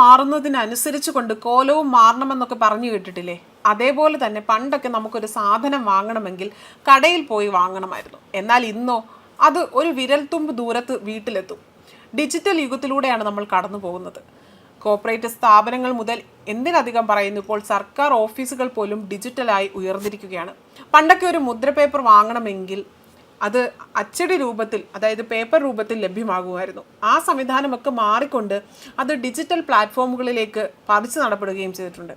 മാറുന്നതിനനുസരിച്ച് കൊണ്ട് കോലവും മാറണമെന്നൊക്കെ പറഞ്ഞു കേട്ടിട്ടില്ലേ? അതേപോലെ തന്നെ പണ്ടൊക്കെ നമുക്കൊരു സാധനം വാങ്ങണമെങ്കിൽ കടയിൽ പോയി വാങ്ങണമായിരുന്നു. എന്നാൽ ഇന്നോ അത് ഒരു വിരൽത്തുമ്പ് ദൂരത്ത് വീട്ടിലെത്തും. ഡിജിറ്റൽ യുഗത്തിലൂടെയാണ് നമ്മൾ കടന്നു പോകുന്നത്. കോർപ്പറേറ്റ് സ്ഥാപനങ്ങൾ മുതൽ എന്തിനധികം പറയുന്നു? ഇപ്പോൾ സർക്കാർ ഓഫീസുകൾ പോലും ഡിജിറ്റലായി ഉയർന്നിരിക്കുകയാണ്. പണ്ടൊക്കെ ഒരു മുദ്രപേപ്പർ വാങ്ങണമെങ്കിൽ അത് അച്ചടി രൂപത്തിൽ അതായത് പേപ്പർ രൂപത്തിൽ ലഭ്യമാകുമായിരുന്നു. ആ സംവിധാനമൊക്കെ മാറിക്കൊണ്ട് അത് ഡിജിറ്റൽ പ്ലാറ്റ്ഫോമുകളിലേക്ക് പതിച്ചു നടപ്പെടുകയും ചെയ്തിട്ടുണ്ട്.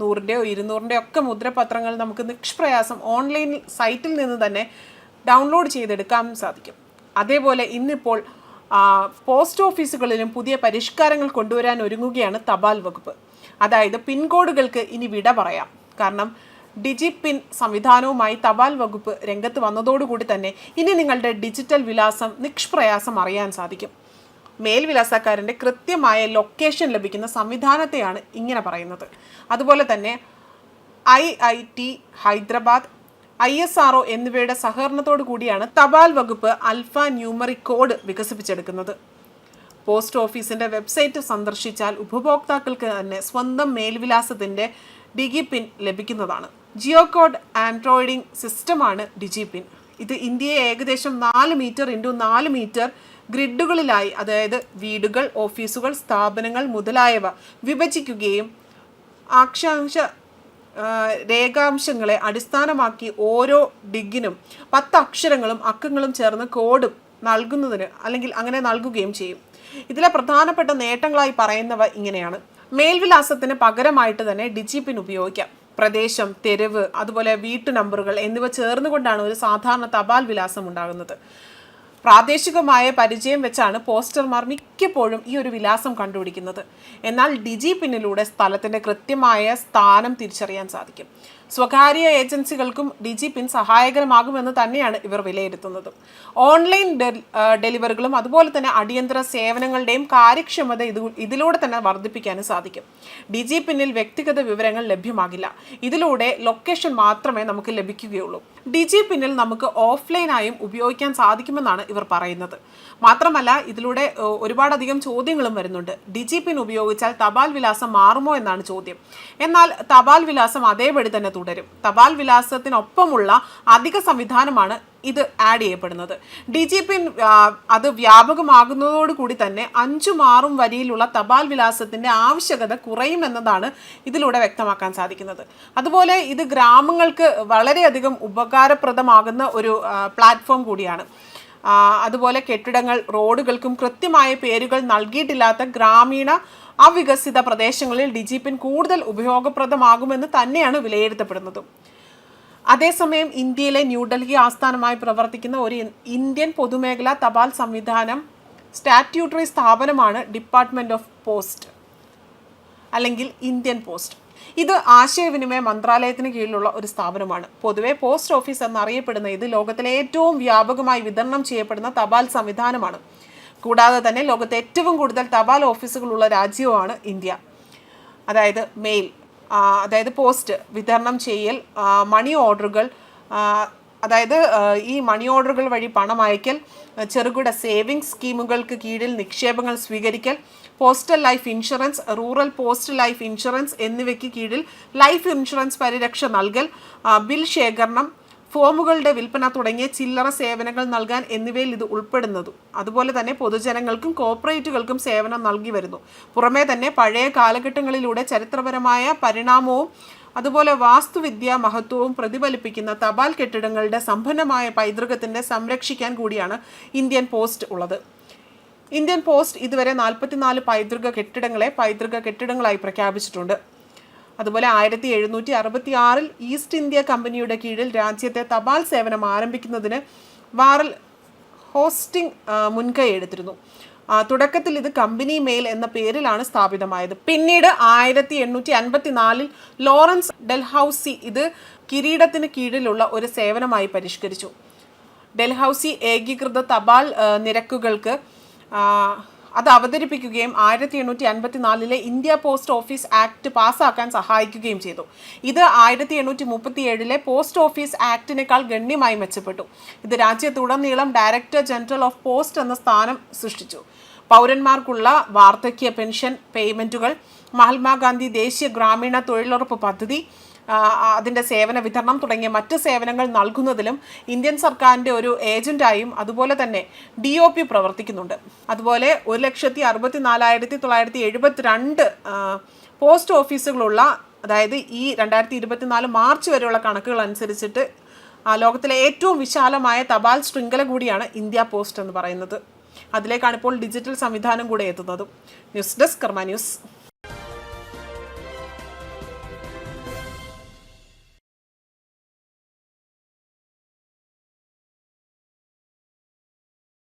നൂറിന്റെയോ ഇരുന്നൂറിന്റെയോ ഒക്കെ മുദ്രപത്രങ്ങൾ നമുക്ക് നിഷ്പ്രയാസം ഓൺലൈൻ സൈറ്റിൽ നിന്ന് തന്നെ ഡൗൺലോഡ് ചെയ്തെടുക്കാൻ സാധിക്കും. അതേപോലെ ഇന്നിപ്പോൾ പോസ്റ്റ് ഓഫീസുകളിലും പുതിയ പരിഷ്കാരങ്ങൾ കൊണ്ടുവരാൻ ഒരുങ്ങുകയാണ് തപാൽ വകുപ്പ്. അതായത് പിൻകോഡുകൾക്ക് ഇനി വിട പറയാം. കാരണം ഡിജി പിൻ സംവിധാനവുമായി തപാൽ വകുപ്പ് രംഗത്ത് വന്നതോടുകൂടി തന്നെ ഇനി നിങ്ങളുടെ ഡിജിറ്റൽ വിലാസം നിഷ്പ്രയാസം അറിയാൻ സാധിക്കും. മേൽവിലാസക്കാരന്റെ കൃത്യമായ ലൊക്കേഷൻ ലഭിക്കുന്ന സംവിധാനത്തെയാണ് ഇങ്ങനെ പറയുന്നത്. അതുപോലെ തന്നെ I I T Hyderabad I S R എന്നിവയുടെ സഹകരണത്തോടു കൂടിയാണ് തപാൽ വകുപ്പ് അൽഫ ന്യൂമറിക് കോഡ് വികസിപ്പിച്ചെടുക്കുന്നത്. പോസ്റ്റ് ഓഫീസിന്റെ വെബ്സൈറ്റ് സന്ദർശിച്ചാൽ ഉപഭോക്താക്കൾക്ക് തന്നെ സ്വന്തം മേൽവിലാസത്തിന്റെ ഡിഗി പിൻ ലഭിക്കുന്നതാണ്. ജിയോ കോഡ് ആൻഡ്രോയിഡിംഗ് സിസ്റ്റമാണ് ഡിജിപിൻ. ഇത് ഇന്ത്യയെ ഏകദേശം നാല് മീറ്റർ ഇന്റു നാല് മീറ്റർ ഗ്രിഡുകളിലായി അതായത് വീടുകൾ ഓഫീസുകൾ സ്ഥാപനങ്ങൾ മുതലായവ വിഭജിക്കുകയും അക്ഷാംശ രേഖാംശങ്ങളെ അടിസ്ഥാനമാക്കി ഓരോ ഡിഗിനും പത്ത് അക്ഷരങ്ങളും അക്കങ്ങളും ചേർന്ന് കോഡും നൽകുന്നതിന് അല്ലെങ്കിൽ അങ്ങനെ നൽകുകയും ചെയ്യും. ഇതിലെ പ്രധാനപ്പെട്ട നേട്ടങ്ങളായി പറയുന്നവ ഇങ്ങനെയാണ്. മേൽവിലാസത്തിന് പകരമായിട്ട് തന്നെ ഡിജിപിൻ ഉപയോഗിക്കാം. പ്രദേശം തെരുവ് അതുപോലെ വീട്ടു നമ്പറുകൾ എന്നിവ ചേർന്നുകൊണ്ടാണ് ഒരു സാധാരണ തപാൽ വിലാസം ഉണ്ടാകുന്നത്. പ്രാദേശികമായ പരിചയം വെച്ചാണ് പോസ്റ്റർമാർ മിക്കപ്പോഴും ഈ ഒരു വിലാസം കണ്ടുപിടിക്കുന്നത്. എന്നാൽ ഡിജി പിന്നിലൂടെ സ്ഥലത്തിന്റെ കൃത്യമായ സ്ഥാനം തിരിച്ചറിയാൻ സാധിക്കും. സ്വകാര്യ ഏജൻസികൾക്കും ഡിജി പിൻ സഹായകരമാകുമെന്ന് തന്നെയാണ് ഇവർ വിലയിരുത്തുന്നത്. ഓൺലൈൻ ഡെലിവറികളും അതുപോലെ തന്നെ അടിയന്തര സേവനങ്ങളുടെയും കാര്യക്ഷമത ഇത് ഇതിലൂടെ തന്നെ വർദ്ധിപ്പിക്കാനും സാധിക്കും. ഡിജി പിന്നിൽ വ്യക്തിഗത വിവരങ്ങൾ ലഭ്യമാകില്ല. ഇതിലൂടെ ലൊക്കേഷൻ മാത്രമേ നമുക്ക് ലഭിക്കുകയുള്ളൂ. ഡിജി പിന്നിൽ നമുക്ക് ഓഫ്ലൈനായും ഉപയോഗിക്കാൻ സാധിക്കുമെന്നാണ് ഇവർ പറയുന്നത്. മാത്രമല്ല ഇതിലൂടെ ഒരുപാടധികം ചോദ്യങ്ങളും വരുന്നുണ്ട്. ഡിജി പിൻ ഉപയോഗിച്ചാൽ തപാൽ വിലാസം മാറുമോ എന്നാണ് ചോദ്യം. എന്നാൽ തപാൽ വിലാസം അതേപടി തന്നെ തുടരും. തപാൽ വിലാസത്തിനൊപ്പമുള്ള അധിക സംവിധാനമാണ് ഇത് ആഡ് ചെയ്യപ്പെടുന്നത്. ഡി ജി പി അത് വ്യാപകമാകുന്നതോടുകൂടി തന്നെ അഞ്ചും ആറും വരിയിലുള്ള തപാൽ വിലാസത്തിന്റെ ആവശ്യകത കുറയുമെന്നതാണ് ഇതിലൂടെ വ്യക്തമാക്കാൻ സാധിക്കുന്നത്. അതുപോലെ ഇത് ഗ്രാമങ്ങൾക്ക് വളരെയധികം ഉപകാരപ്രദമാകുന്ന ഒരു പ്ലാറ്റ്ഫോം കൂടിയാണ്. അതുപോലെ കെട്ടിടങ്ങൾ റോഡുകൾക്കും കൃത്യമായ പേരുകൾ നൽകിയിട്ടില്ലാത്ത ഗ്രാമീണ അവികസിത പ്രദേശങ്ങളിൽ ഡിജിപിൻ കൂടുതൽ ഉപയോഗപ്രദമാകുമെന്ന് തന്നെയാണ് വിലയിരുത്തപ്പെടുന്നത്. അതേസമയം ഇന്ത്യയിലെ ന്യൂഡൽഹി ആസ്ഥാനമായി പ്രവർത്തിക്കുന്ന ഒരു ഇന്ത്യൻ പൊതുമേഖലാ തപാൽ സംവിധാനം സ്റ്റാറ്റ്യൂട്ടറി സ്ഥാപനമാണ് ഡിപ്പാർട്ട്മെന്റ് ഓഫ് പോസ്റ്റ് അല്ലെങ്കിൽ ഇന്ത്യൻ പോസ്റ്റ്. ഇത് ആശയവിനിമയ മന്ത്രാലയത്തിന് കീഴിലുള്ള ഒരു സ്ഥാപനമാണ്. പൊതുവെ പോസ്റ്റ് ഓഫീസ് എന്നറിയപ്പെടുന്ന ഇത് ലോകത്തിലെ ഏറ്റവും വ്യാപകമായി വിതരണം ചെയ്യപ്പെടുന്ന തപാൽ സംവിധാനമാണ്. കൂടാതെ തന്നെ ലോകത്തെ ഏറ്റവും കൂടുതൽ തപാൽ ഓഫീസുകളുള്ള രാജ്യവുമാണ് ഇന്ത്യ. അതായത് മെയിൽ അതായത് പോസ്റ്റ് വിതരണം ചെയ്യൽ മണി ഓർഡറുകൾ അതായത് ഈ മണി ഓർഡറുകൾ വഴി പണം അയക്കൽ ചെറുകിട സേവിങ്സ് സ്കീമുകൾക്ക് കീഴിൽ നിക്ഷേപങ്ങൾ സ്വീകരിക്കൽ postal life insurance rural post life insurance എന്നിവയ്ക്ക് കീഴിൽ ലൈഫ് ഇൻഷുറൻസ് പരിരക്ഷ നൽകൽ ബിൽ ശേഖരണം ഫോമുകളുടെ വിൽപ്പന തുടങ്ങിയ ചില്ലറ സേവനങ്ങൾ നൽകാൻ എന്നിവയിൽ ഇത് ഉൾപ്പെടുന്നതും. അതുപോലെ തന്നെ പൊതുജനങ്ങൾക്കും കോർപ്പറേറ്റുകൾക്കും സേവനം നൽകി വരുന്നു. പുറമേ തന്നെ പഴയ കാലഘട്ടങ്ങളിലൂടെ ചരിത്രപരമായ പരിണാമവും അതുപോലെ വാസ്തുവിദ്യ മഹത്വവും പ്രതിഫലിപ്പിക്കുന്ന തപാൽ കെട്ടിടങ്ങളുടെ സമ്പന്നമായ പൈതൃകത്തിന്റെ സംരക്ഷിക്കാൻ കൂടിയാണ് ഇന്ത്യൻ പോസ്റ്റ് ഉള്ളത്. ഇന്ത്യൻ പോസ്റ്റ് ഇതുവരെ നാൽപ്പത്തിനാല് പൈതൃക കെട്ടിടങ്ങളെ പൈതൃക കെട്ടിടങ്ങളായി പ്രഖ്യാപിച്ചിട്ടുണ്ട്. അതുപോലെ ആയിരത്തി എഴുന്നൂറ്റി അറുപത്തി ആറിൽ ഈസ്റ്റ് ഇന്ത്യ കമ്പനിയുടെ കീഴിൽ രാജ്യത്തെ തപാൽ സേവനം ആരംഭിക്കുന്നതിന് വാറൽ ഹോസ്റ്റിംഗ് മുൻകൈ എടുത്തിരുന്നു. തുടക്കത്തിൽ ഇത് കമ്പനി മെയിൽ എന്ന പേരിലാണ് സ്ഥാപിതമായത്. പിന്നീട് ആയിരത്തി എണ്ണൂറ്റി അൻപത്തി നാലിൽ ലോറൻസ് ഡെൽഹൌസി ഇത് കിരീടത്തിന് കീഴിലുള്ള ഒരു സേവനമായി പരിഷ്കരിച്ചു. ഡൽഹൌസി ഏകീകൃത തപാൽ നിരക്കുകൾക്ക് അത് അവതരിപ്പിക്കുകയും ആയിരത്തി എണ്ണൂറ്റി അൻപത്തി നാലിലെ ഇന്ത്യ പോസ്റ്റ് ഓഫീസ് ആക്ട് പാസ്സാക്കാൻ സഹായിക്കുകയും ചെയ്തു. ഇത് ആയിരത്തി എണ്ണൂറ്റി മുപ്പത്തി ഏഴിലെ പോസ്റ്റ് ഓഫീസ് ആക്ടിനേക്കാൾ ഗണ്യമായി മെച്ചപ്പെട്ടു. ഇത് രാജ്യത്തുടനീളം ഡയറക്ടർ ജനറൽ ഓഫ് പോസ്റ്റ് എന്ന സ്ഥാനം സൃഷ്ടിച്ചു. പൗരന്മാർക്കുള്ള വാർദ്ധക്യ പെൻഷൻ പേയ്മെന്റുകൾ മഹാത്മാഗാന്ധി ദേശീയ ഗ്രാമീണ തൊഴിലുറപ്പ് പദ്ധതി അതിന്റെ സേവന വിതരണം തുടങ്ങിയ മറ്റ് സേവനങ്ങൾ നൽകുന്നതിലും ഇന്ത്യൻ സർക്കാരിന്റെ ഒരു ഏജന്റായും അതുപോലെ തന്നെ ഡി ഒ പി പ്രവർത്തിക്കുന്നുണ്ട്. അതുപോലെ ഒരു ലക്ഷത്തി അറുപത്തി നാലായിരത്തി തൊള്ളായിരത്തി എഴുപത്തിരണ്ട് പോസ്റ്റ് ഓഫീസുകളുള്ള അതായത് ഈ രണ്ടായിരത്തി ഇരുപത്തിനാല് മാർച്ച് വരെയുള്ള കണക്കുകൾ അനുസരിച്ചിട്ട് ലോകത്തിലെ ഏറ്റവും വിശാലമായ തപാൽ ശൃംഖല കൂടിയാണ് ഇന്ത്യ പോസ്റ്റ് എന്ന് പറയുന്നത്. അതിലേക്കാണ് ഇപ്പോൾ ഡിജിറ്റൽ സംവിധാനം കൂടെ എത്തുന്നതും. News desk Karma news.